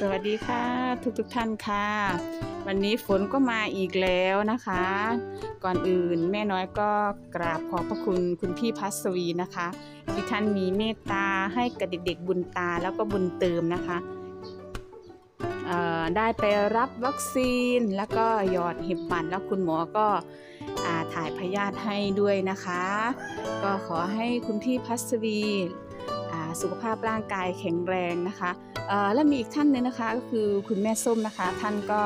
สวัสดีค่ะทุกทุกท่านค่ะ วันนี้ฝนก็มาอีกแล้วนะคะ ก่อนอื่นแม่น้อยก็กราบขอบพระคุณคุณพี่พัสวีนะคะ ที่ท่านมีเมตตาให้กับเด็กๆบุญตาแล้วก็บุญเติมนะคะได้ไปรับวัคซีนแล้วก็หยอดเห็บหมัดแล้วคุณหมอก็อถ่ายพยาธิให้ด้วยนะคะ ก็ขอให้คุณพี่พัสวี สุขภาพร่างกายแข็งแรงนะคะและมีอีกท่านหนึงนะคะก็คือคุณแม่ส้มนะคะ ท่านก็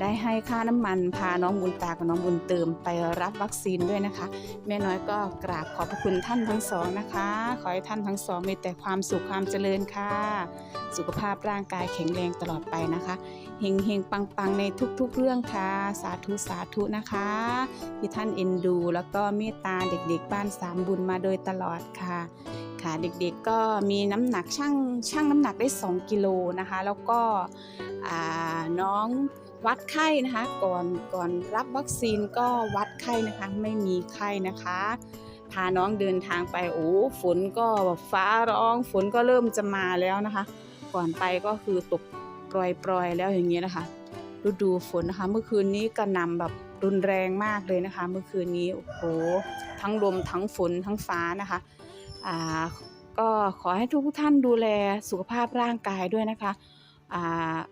ได้ให้ค่าน้ำมันพาน้องบุญตากับน้องบุญเติมไปรับวัคซีนด้วยนะคะ แม่น้อยก็กราบขอบพระคุณท่านทั้งสองนะคะ ขอให้ท่านทั้งสองมีแต่ความสุขความเจริญค่ะ สุขภาพร่างกายแข็งแรงตลอดไปนะคะเฮงเฮงปังปังในทุกๆ เรื่องค่ะ สาธุสาธุนะคะ ที่ท่านเอ็นดู แล้วก็เมตตาเด็กๆ บ้านสามบุญมาโดยตลอดค่ะ ค่ะเด็กๆก็มีน้ำหนักช่างช่างน้ำหนักได้ 2 กิโลนะคะ แล้วก็น้องวัดไข้นะคะ ก่อนก่อนรับวัคซีนก็วัดไข้นะคะ ไม่มีไข้นะคะ พาน้องเดินทางไปโอ้ฝนก็ฟ้าร้องฝนก็เริ่มจะมาแล้วนะคะ ก่อนไปก็คือตกปล่อยๆแล้วอย่างเงี้ยนะคะฤดูฝนนะคะ เมื่อคืนนี้กระหน่ำแบบรุนแรงมากเลยนะคะ เมื่อคืนนี้โอ้โหทั้งลมทั้งฝนทั้งฟ้านะคะ ก็ขอให้ทุกท่านดูแลสุขภาพร่างกายด้วยนะคะ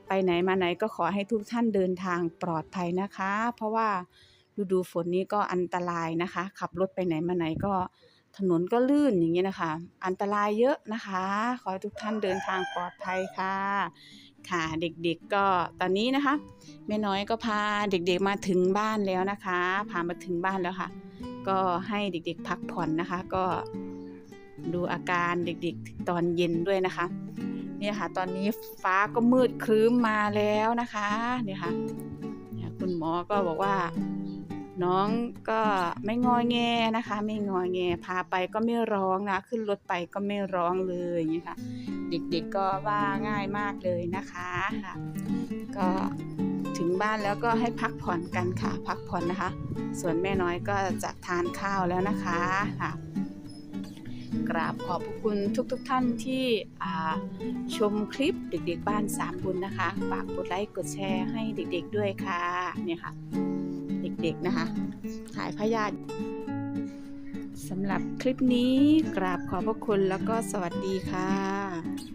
ไปไหนมาไหนก็ขอให้ทุกท่านเดินทางปลอดภัยนะคะ เพราะว่าฤดูฝนนี้ก็อันตรายนะคะ ขับรถไปไหนมาไหนก็ถนนก็ลื่นอย่างเงี้ยนะคะ อันตรายเยอะนะคะ ขอให้ทุกท่านเดินทางปลอดภัยค่ะ ค่ะเด็กๆก็ตอนนี้นะคะแม่น้อยก็พาเด็กๆมาถึงบ้านแล้วนะคะ พามาถึงบ้านแล้วค่ะ ก็ให้เด็กๆพักผ่อนนะคะ ก็ ดูอาการเด็กๆตอนเย็นด้วยนะคะ เนี่ยค่ะ ตอนนี้ฟ้าก็มืดครึ้มมาแล้วนะคะเนี่ยค่ะคุณหมอก็บอกว่า น้องก็ไม่งอแงนะคะ ไม่งอแงพาไปก็ไม่ร้องนะ ขึ้นรถไปก็ไม่ร้องเลยอย่างนี้ค่ะ เด็กๆก็ว่าง่ายมากเลยนะคะค่ะ ก็ถึงบ้านแล้วก็ให้พักผ่อนกันค่ะ พักผ่อนนะคะ ส่วนแม่น้อยก็จะทานข้าวแล้วนะคะค่ะ กราบขอบพระคุณทุกๆทท่านที่ชมคลิปเด็กๆบ้านสามบุญนะคะ ฝากกดไลค์กดแชร์ให้เด็กๆด้วยค่ะเนี่ยค่ะ เด็กๆนะคะถ่ายพยาธิสำหรับคลิปนี้กราบขอบพระคุณแล้วก็สวัสดีค่ะ